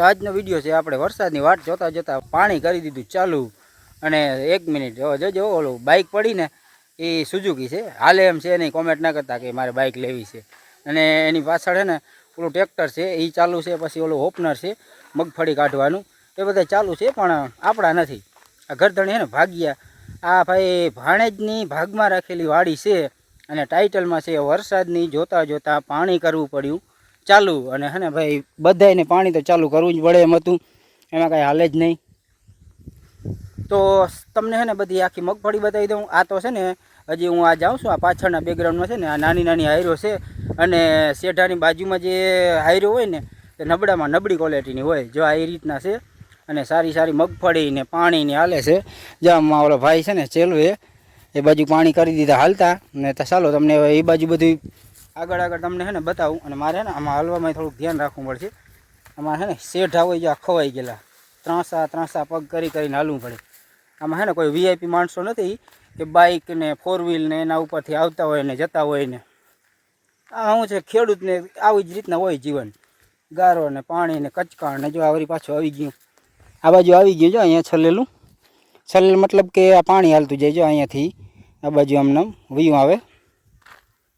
આજનો વીડિયો છે આપણે વરસાદની વાટ જોતા જોતા પાણી કરી દીધું ચાલુ અને એક મિનિટ જોજો, ઓલું બાઇક પડીને એ સુઝુકી છે. હાલે એમ છે નહીં કોમેન્ટ ના કરતા કે મારે બાઇક લેવી છે. અને એની પાછળ છે ને ઓલું ટ્રેક્ટર છે એ ચાલુ છે, પછી ઓલું હોપનર છે, મગફળી કાઢવાનું. એ બધા ચાલુ છે, પણ આપણા નથી. આ ઘરધણી છે ને ભાગ્યા. આ ભાઈ ભાણેજની ભાગમાં રાખેલી વાડી છે અને ટાઇટલમાં છે, વરસાદની જોતા જોતા પાણી કરવું પડ્યું. ચાલુ અને હે ને ભાઈ, બધાયને પાણી તો ચાલુ કરવું જ પડે એમ હતું. એમાં કાંઈ હાલે જ નહીં. તો તમને હે ને બધી આખી મગફળી બતાવી દઉં. આ તો છે ને, હજી હું આ જાઉં છું. આ પાછળના બેકગ્રાઉન્ડમાં છે ને, આ નાની નાની હાયરો છે. અને શેઢાની બાજુમાં જે હાયરો હોય ને, તે નબળામાં નબળી ક્વોલિટીની હોય. જો આ એ રીતના છે. અને સારી સારી મગફળી ને પાણીની હાલે છે. જ્યાં ઓલો ભાઈ છે ને, ચેલવે, એ બાજુ પાણી કરી દીધા હાલતા. ને ચાલો તમને એ બાજુ બધું આગળ આગળ તમને છે ને બતાવું અને મારે ને આમાં હાલવામાં થોડુંક ધ્યાન રાખવું પડશે. આમાં છે ને શેઠ હોય જ્યાં ખવાઈ ગયેલા. ત્રાંસા ત્રાંસા પગ કરી કરીને હાલવું પડે. આમાં છે ને કોઈ વીઆઈપી માણસો નથી કે બાઇક ને ફોર વ્હીલ ને, એના ઉપરથી આવતા હોય ને, જતા હોય ને. આ શું છે ખેડૂતને આવી જ રીતના હોય જીવન. ગારો ને, પાણી ને, કચકાણ ને, જો આવરી પાછું આવી ગયું. આ બાજુ આવી ગયું જો અહીંયા છલેલું. છલેલ મતલબ કે આ પાણી હાલતું જાય જો અહીંયાથી. આ બાજુ આમ વ્યૂ આવે.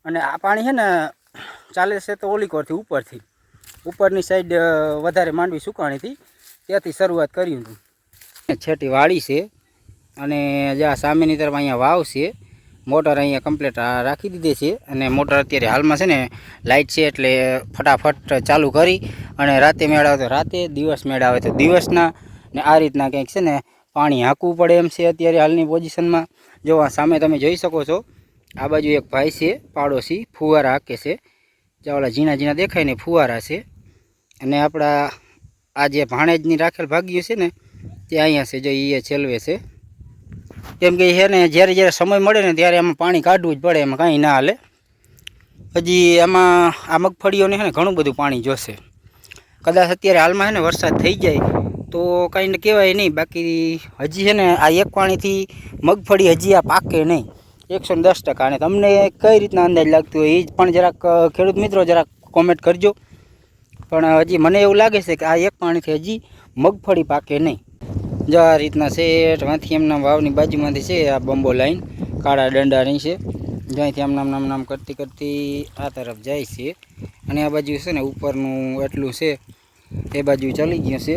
અને આ પાણી છે ને ચાલે છે તો ઓલીકોરથી ઉપરથી. ઉપરની સાઈડ વધારે માંડવી સુકાણીથી ત્યાંથી શરૂઆત કર્યું હતું. છેટી વાડી છે અને જ્યાં સામેની તરફ અહીંયા વાવ છે, મોટર અહીંયા કમ્પ્લીટ રાખી દીધી છે અને મોટર અત્યારે હાલમાં છે ને લાઇટ છે એટલે ફટાફટ ચાલુ કરી અને રાતે મેળાવે તો રાતે, દિવસ મેળાવે તો દિવસના. ને આ રીતના કંઈક છે ને પાણી હાંકવું પડે એમ છે અત્યારે હાલની પોઝિશનમાં જો સામે તમે જોઈ શકો છો આ બાજુ એક ભાઈ છે, પાડોશી, ફુવારા હાકે છે. ઓલા ઝીણા ઝીણા દેખાય ને ફુવારા છે. અને આપણા આ જે ભાણેજની રાખેલ ભાગ્યું છે ને, તે અહીંયા છે, જો એ છેલવે છે. કેમ કે છે ને, જ્યારે જ્યારે સમય મળે ને, ત્યારે એમાં પાણી કાઢવું જ પડે, એમાં કાંઈ ના હાલે. હજી એમાં આ મગફળીઓને છે ને, ઘણું બધું પાણી જોશે. કદાચ અત્યારે હાલમાં છે ને, વરસાદ થઈ જાય, તો કાંઈ કહેવાય નહીં. બાકી હજી છે ને, આ એક પાણીથી મગફળી હજી આ પાકે નહીં. એકસો ને દસ ટકા. અને તમને કઈ રીતના અંદાજ લાગતું હોય એ પણ જરાક ખેડૂત મિત્રો જરાક કોમેન્ટ કરજો. પણ હજી મને એવું લાગે છે કે આ એક પાણીથી હજી મગફળી પાકે નહીં. જો આ રીતના છે માંથી એમના વાવની બાજુમાંથી છે આ બંબો લાઈન, કાળા દંડાની છે, જ્યાંથી આમ નામ નામ નામ કરતી કરતી આ તરફ જાય છે. અને આ બાજુ છે ને ઉપરનું એટલું છે, એ બાજુ ચાલી ગયું છે.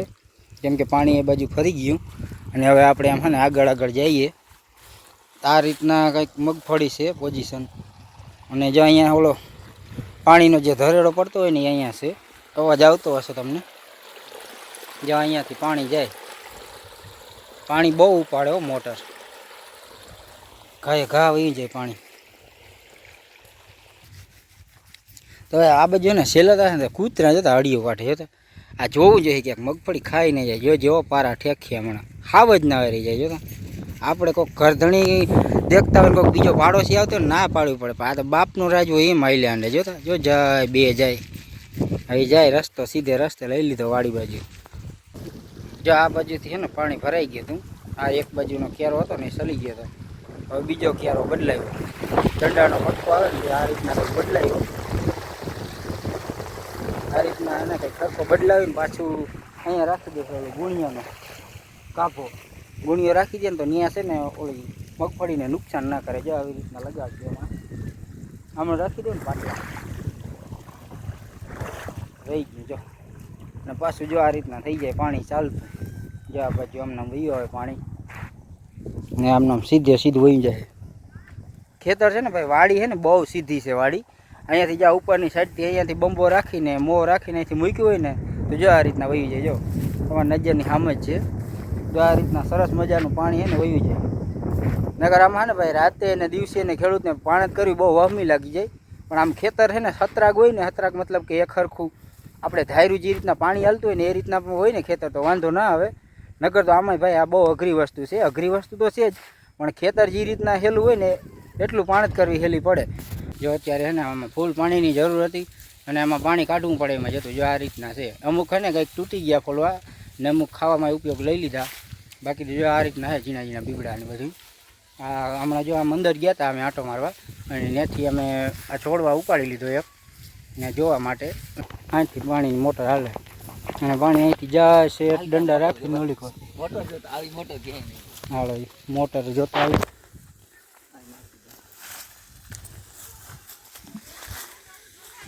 કેમ કે પાણી એ બાજુ ફરી ગયું. અને હવે આપણે આમ ને આગળ આગળ જઈએ. આ રીતના કંઈક મગફળી છે પોઝિશન અને જો અહીંયા ઓલો પાણીનો જે ધરેડો પડતો હોય ને અહીંયા છે. અવાજ આવતો હશે તમને? જો અહીંયાથી પાણી જાય. પાણી બહુ ઉપાડે હો મોટર. ઘાએ ઘા વહી જાય પાણી. તો હવે આ બાજુ ને સેલાતા છે કૂતરા જતા અડીઓ કાઢે જતા. આ જોવું જોઈએ ક્યાંક મગફળી ખાઈ નહીં જાય. જો જેવો પારા ઠેકીએ હમણાં. હાવ જ ના રહી જાય જોતા. આપણે કોઈક ઘરધણી દેખતા હોય કોઈક બીજો પાડોશી આવતો ના પાડવી પડે. આ તો બાપનું રાજ હોય એમ હાઈલે આંડે જોતા, જો જાય, બે જાય. હવે જાય રસ્તો, સીધે રસ્તે લઈ લીધો વાડી બાજુ. જો આ બાજુથી છે ને પાણી ભરાઈ ગયું હતું. આ એક બાજુનો ક્યારો હતો ને એ સલી ગયો હતો. હવે બીજો ક્યારો બદલાયો. ચડાનો પટકો આવે ને આ રીતના બદલાયો. આ રીતના એને કંઈક ખર્ચો બદલાવીને પાછું અહીંયા રાખી દેશે ગુણિયાનો કાપો. ગુણિયો રાખી દે ને તો ત્યાં છે ને ઓલી મગફળીને નુકસાન ના કરે. જો આવી રીતના લગાવજો એમાં. હમણાં રાખી દે ને પાટલા રહી ગયું, જો. અને પાછું જો આ રીતના થઈ જાય, પાણી ચાલતું. જો આ બાજુ આમને વયું આવે પાણી. ને આમને સીધે સીધું વહી જાય. ખેતર છે ને ભાઈ, વાડી છે ને બહુ સીધી છે વાડી. અહીંયાથી જ્યાં ઉપરની સાઈડથી અહીંયાથી બંબો રાખીને, મો રાખીને અહીંથી મૂક્યું હોય ને, તો જો આ રીતના વહી જાય, જો. તમારી નજરની સામે જ છે. જો આ રીતના સરસ મજાનું પાણી એને વયું જાય. નગર આમાં ને ભાઈ, રાતે ને દિવસે ને ખેડૂતને પાણી કરવી બહુ વહમી લાગી જાય. પણ આમ ખેતર છે ને હતરાગ હોય ને હતરાગ મતલબ કે એક હરખું આપણે ધાર્યું જે રીતના પાણી હાલતું હોય ને, એ રીતના હોય ને ખેતર, તો વાંધો ના આવે. નગર તો આમાંય ભાઈ આ બહુ અઘરી વસ્તુ છે. અઘરી વસ્તુ તો છે જ, પણ ખેતર જે રીતના હેલું હોય ને, એટલું પાણી જ કરવી હેલી પડે. જો અત્યારે છે ને, આમાં ફૂલ પાણીની જરૂર હતી અને આમાં પાણી કાઢવું પડે એમાં જતું જો આ રીતના છે. અમુક છે ને, કંઈક તૂટી ગયા ફોલવા ને અમુક ખાવામાં ઉપયોગ લઈ લીધા. બાકી જો આ રીતના છે ઝીણા બીબડા ને બધું. આ હમણાં જો આ મંદર ગયા હતા અમે આંટો મારવા, અને ત્યાંથી અમે આ છોડવા ઉપાડી લીધો એક, ને જોવા માટે અહીંથી પાણીની મોટર હાલે. અને પાણી અહીંથી જાય છે દંડા રાખી ઓલી કોર હાલો મોટર જોતા આવી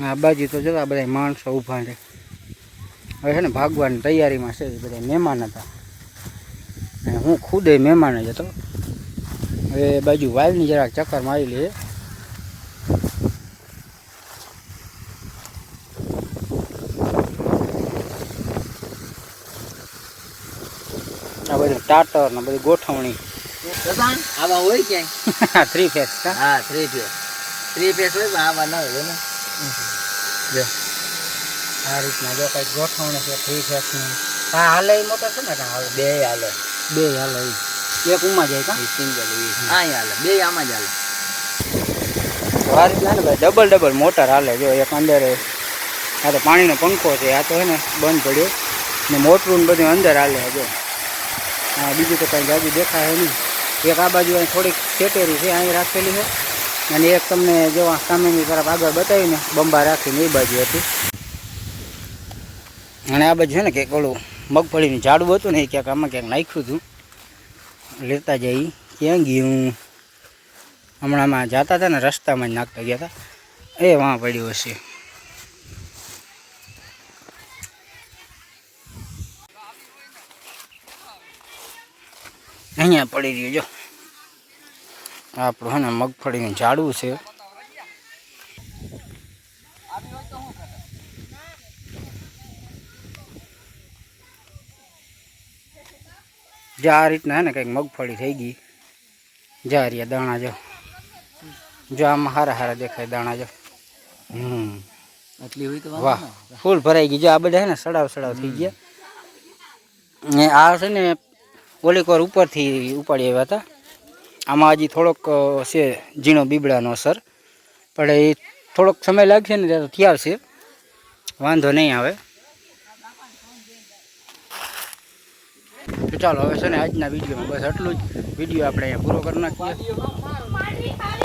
આ બાજુ તો જોતા બધા માણસો ઊભા છે હવે છે ને ભાગવાની તૈયારીમાં છે બધા મહેમાન હતા. હું ખુદે મહેમાન જ હતો. હવે બાજુ વાલની જરાક ચક્કર મારી લઈએ. આ બધું ટાટર ને બધી ગોઠવણી. આવા હોય ક્યાંય? થ્રી ફેસ હા થ્રી ફેસ થ્રી ફેસ હોય પણ આવા ન હોય ને જો. આ રીતના જો કંઈક ગોઠવણી છે થ્રી ફેસની હા હાલે મોટર છે ને કાં હાલે બે હાલે. બે હાલે. એક ઉમાં જાય કા? સિંગલ હા હાલે બે આમાં જ હાલે. વારી ને ભાઈ ડબલ ડબલ મોટર હાલે. જો એક અંદર આ તો પાણીનો પંખો છે આ તો હે ને બંધ પડ્યો. ને મોટરું ને બધું અંદર હાલે જો. હા બીજું તો કંઈ જાજુ દેખાય નહીં. એક આ બાજુ અહીં થોડીક સેટેરી છે અહીં રાખેલી છે. અને એક તમને જો સામેની તરફ આગળ બતાવીને બંબા રાખીને એ બાજુ હતી. અને આ બાજુ છે ને કે ઓલું મગફળીનું ઝાડવું હતું ને એ ક્યાંક આમાં ક્યાંક નાખ્યું હતું. લેતા જઈ. ક્યાં ગયું? હમણાંમાં જતા હતા ને રસ્તામાં જ નાખતા ગયા હતા. એ વાં પડ્યું હશે. અહીંયા પડી રહ્યું જો. આપણું હે ને મગફળીનું ઝાડવું છે. જો આ રીતના હે ને કંઈક મગફળી થઈ ગઈ. જા રહ્યા દાણા જો. જો આમાં હારા હારા દેખાય દાણા જો. હમ. એટલી હોય તો વાહ ફૂલ ભરાઈ ગઈ. જો આ બધા હે ને સડાવ સડાવ થઈ ગયા. ને આ છે ને ઓલી કોર ઉપરથી ઉપાડી આવ્યા હતા. આમાં હજી થોડોક છે ઝીણો બીબડાનો અસર. પણ એ થોડોક સમય લાગશે ને ત્યારે થયા છે વાંધો નહીં આવે. ચાલો, હવે છે ને આજના વિડીયોમાં બસ આટલું જ. વીડિયો આપણે અહીંયા પૂરો કરી નાખીએ.